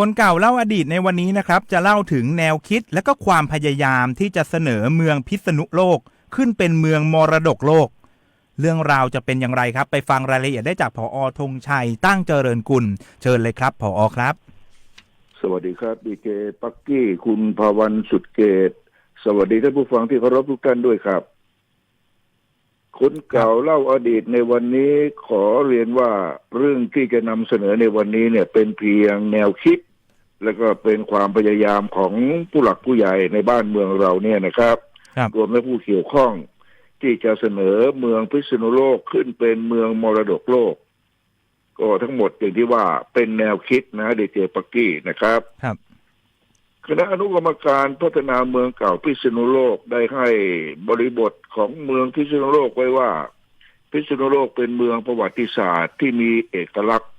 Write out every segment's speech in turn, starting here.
คนเก่าเล่าอดีตในวันนี้นะครับ จะเล่าถึงแนวคิดและก็ความพยายามที่จะเสนอเมืองพิษณุโลก ขึ้นเป็นเมืองมรดกโลก เรื่องราวจะเป็นอย่างไรครับ ไปฟังรายละเอียดได้จากผอธงชัยตั้งเจริญกุล เชิญเลยครับผอครับ สวัสดีครับดีเจปักกี้คุณภาวันสุดเกต สวัสดีท่านผู้ฟังที่เคารพทุกท่านด้วยครับ คนเก่าเล่าอดีตในวันนี้ขอเรียนว่าเรื่องที่จะนำเสนอในวันนี้เนี่ย เป็นเพียงแนวคิด แล้วก็เป็นความพยายามของผู้หลักผู้ใหญ่ในบ้านเมืองเราเนี่ยนะครับครับรวมทั้งผู้เกี่ยวข้อง ที่จะเสนอเมืองพิษณุโลกขึ้นเป็นเมืองมรดกโลก ก็ทั้งหมดอย่างที่ว่าเป็นแนวคิดนะดีเจปักกี้นะครับครับคณะอนุกรรมการพัฒนาเมืองเก่าพิษณุโลกได้ให้บริบทของเมืองพิษณุโลกไว้ว่า พิษณุโลกเป็นเมืองประวัติศาสตร์ที่มีเอกลักษณ์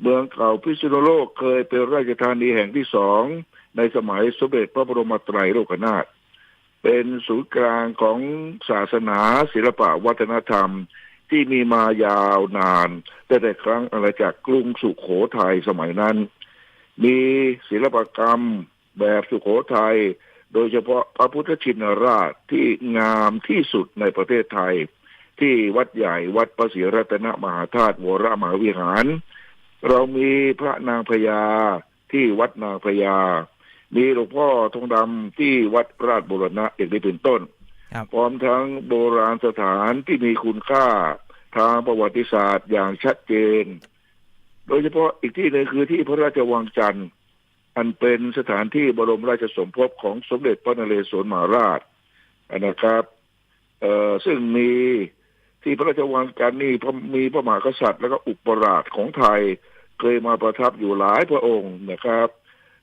เมืองเก่าพิษณุโลกเคยเป็นราชธานีแห่งที่สองในสมัยสมเด็จพระบรมไตรโลกนาถเป็นศูนย์กลางของศาสนาศิลปะวัฒนธรรมที่มีมายาวนานแตั้งแต่ครั้งอาณาจักรกรุงสุขโขทัยสมัยนั้น มีศิลปกรรมแบบสุขโขทัยโดยเฉพาะพระพุทธชินราชที่งามที่สุดในประเทศไทย ที่วัดใหญ่วัดพระศรีรัตนมหาธาตุวรมหาวิหาร เรามีพระนางพญาที่วัดนางพญา มีหลวงพ่อทองดำที่วัดราชบุรณะอย่างนี้เป็นต้นครับพร้อมทั้งโบราณสถานที่มีคุณค่าทางประวัติศาสตร์อย่างชัดเจน โดยเฉพาะอีกที่หนึ่งคือที่พระราชวังจันทร์ อันเป็นสถานที่บรมราชสมภพของสมเด็จพระนเรศวรมหาราชนะครับ เอ่อซึ่งมี ที่พระราชวังจันทร์นี่พระมีพระมหากษัตริย์ แล้วก็อุปราชของไทยเคยมาประทับอยู่หลายพระองค์นะครับ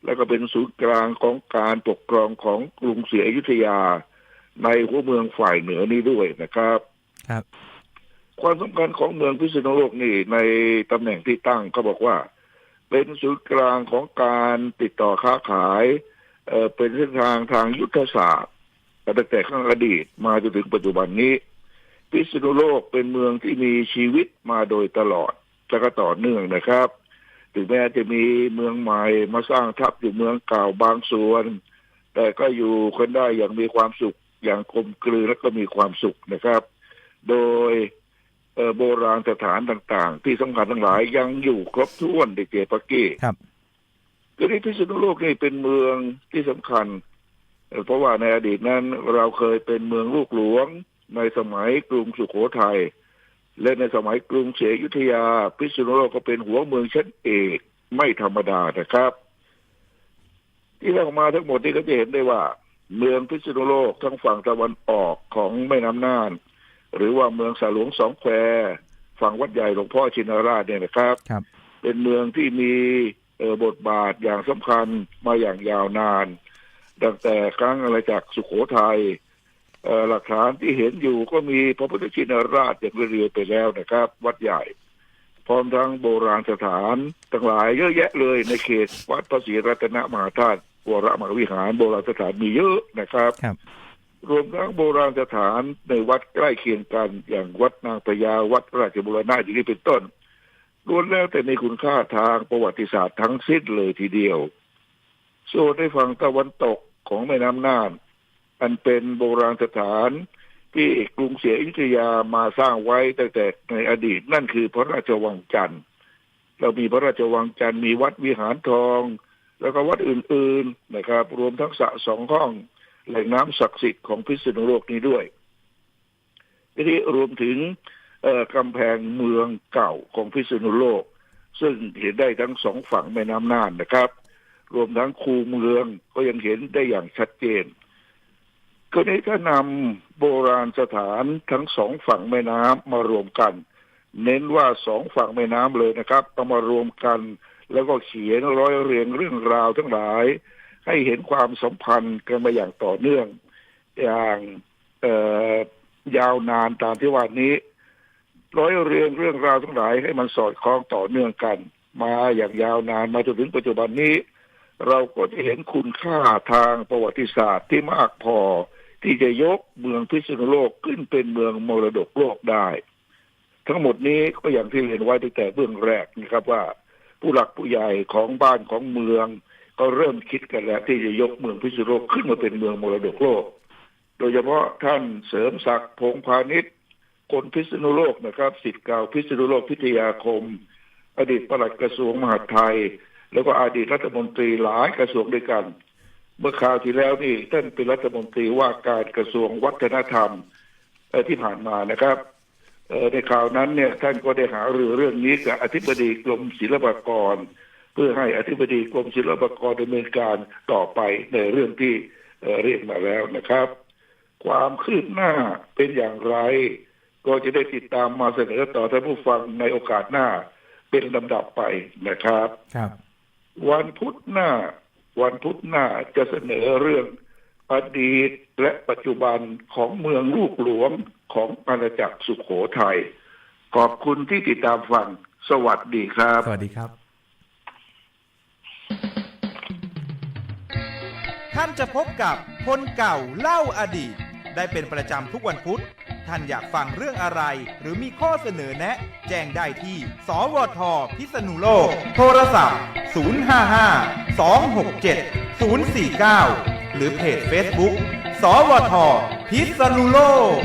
แล้วก็เป็นศูนย์กลางของการปกครองของกรุงศรีอยุธยา ในหัวเมืองฝ่ายเหนือนี้ด้วยนะครับ ครับ ความสำคัญของเมืองพิษณุโลกนี่ในตำแหน่งที่ตั้งเขาบอกว่า เป็นศูนย์กลางของการติดต่อค้าขายเอ่อเป็นเส้นทางทางยุทธศาสตร์ตั้งแต่ข้างอดีตมาจนถึงปัจจุบันนี้ พิษณุโลกเป็นเมืองที่มีชีวิตมาโดยตลอดและก็ต่อเนื่องนะครับถึงแม้จะมีเมืองใหม่มาสร้างทับอยู่เมืองเก่าบางส่วน แต่ก็อยู่กันได้อย่างมีความสุขอย่างกลมกลืนและก็มีความสุขนะครับ โดยเอ่อโบราณสถานต่าง ๆ ที่สำคัญทั้งหลายยังอยู่ครบถ้วนเดเจปักกี้ครับคือที่พิษณุโลกนี่เป็นเมืองที่สำคัญเอ่อเพราะว่าในอดีตนั้นเราเคยเป็นเมืองลูกหลวง ในสมัยกรุงสุโขทัยและในสมัยกรุงศรีอยุธยา พิษณุโลกก็เป็นหัวเมืองชั้นเอกไม่ธรรมดานะครับ ที่เรามาทั้งหมดนี้ก็จะเห็นได้ว่า เมืองพิษณุโลกทั้งฝั่งตะวันออกของแม่น้ำน่าน หรือว่าเมืองสาหลวงสองแควฝั่งวัดใหญ่หลวงพ่อชินราชเนี่ยนะครับครับเป็นเมืองที่มีเอ่อบทบาทอย่างสำคัญมาอย่างยาวนานตั้งแต่ครั้งอะไรจากรสุขโขทัยเอ่อ หลักฐานที่เห็นอยู่ก็มีพระพุทธชินราชอย่างเรียๆไปแล้วนะครับ วัดใหญ่ พร้อมทั้งโบราณสถานทั้งหลายเยอะแยะเลยในเขตวัดพระศรีรัตนมหาธาตุวรมหาวิหารโบราณสถานมีเยอะนะครับครับรวมทั้งโบราณสถานในวัดใกล้เคียงกันอย่างวัดนางพญาวัดราชบุรณะอย่างนี้เป็นต้นล้วนแล้วแต่มีคุณค่าทางประวัติศาสตร์ทั้งสิ้นเลยทีเดียว ส่วนในฝั่งตะวันตกของแม่น้ำน่าน อันเป็นโบราณสถานที่กรุงศรียอยุธยามาสร้างไว้ตั้งแต่ในอดีตนั่นคือพระราชวังจันทร์เรามีพระราชวังจันทร์มีวัดวิหารทอง แล้วก็วัดอื่นๆนะครับ รวมทั้งสระสองห้อง แหล่งน้ำศักดิ์สิทธิ์ของพิษณุโลกนี้ด้วยทีนี้รวมถึงเอ่อกำแพงเมืองเก่าของพิษณุโลก ซึ่งเห็นได้ทั้งสองฝั่งแม่น้ำน่านนะครับ รวมทั้งคูเมืองก็ยังเห็นได้อย่างชัดเจน คราวนี้ถ้านำโบราณสถานทั้งสองฝั่งแม่น้ำมารวมกัน เน้นว่าสองฝั่งแม่น้ำเลยนะครับต้องมารวมกัน แล้วก็เขียนร้อยเรียงเรื่องราวทั้งหลาย ให้เห็นความสัมพันธ์กันมาอย่างต่อเนื่อง อย่างเอ่ยาวนานตามที่ว่านี้ ร้อยเรียงเรื่องราวทั้งหลายให้มันสอดคล้องต่อเนื่องกัน มาอย่างยาวนานมาจนถึงปัจจุบันนี้ เราก็จะเห็นคุณค่าทางประวัติศาสตร์ที่มากพอ ที่จะยกเมืองพิษณุโลกขึ้นเป็นเมืองมรดกโลกได้ ทั้งหมดนี้ก็อย่างที่เรียนไว้ตั้งแต่เบื้องแรกนะครับว่า ผู้หลักผู้ใหญ่ของบ้านของเมือง ก็เริ่มคิดกันแล้ว ที่จะยกเมืองพิษณุโลกขึ้นมาเป็นเมืองมรดกโลก โดยเฉพาะท่านเสริมศักดิ์พงพาณิชย์คนพิษณุโลกนะครับสิทธิ์เก่าพิษณุโลกพิทยาคม อดีตปลัดกระทรวงมหาดไทย แล้วก็อดีตรัฐมนตรีหลายกระทรวงด้วยกัน เมื่อคราวที่แล้วนี่ท่านเป็นรัฐมนตรีว่าการกระทรวงวัฒนธรรมเอ่อที่ผ่านมานะครับเอ่อในคราวนั้นเนี่ยท่านก็ได้หารือเรื่องนี้กับอธิบดีกรมศิลปากร เพื่อให้อธิบดีกรมศิลปากรดำเนินการต่อไปในเรื่องที่เอ่อเรียกมาแล้วนะครับ ความคืบหน้าเป็นอย่างไร ก็จะได้ติดตามมาเสนอต่อท่านผู้ฟังในโอกาสหน้าเป็นลำดับไปนะครับ ครับ วันพุธหน้า วันพุธหน้าจะเสนอเรื่องอดีตและปัจจุบันของเมืองลูกหลวงของอาณาจักรสุขโขทัยขอบคุณที่ติดตามฟัง สวัสดีครับ สวัสดีครับ ท่านจะพบกับคนเก่าเล่าอดีต ได้เป็นประจำทุกวันพุธ ท่านอยากฟังเรื่องอะไร หรือมีข้อเสนอแนะ แจ้งได้ที่ สวทพิษณุโลก โทรศัพท์ 055 267 049 หรือเพจ Facebook สวทพิษณุโลก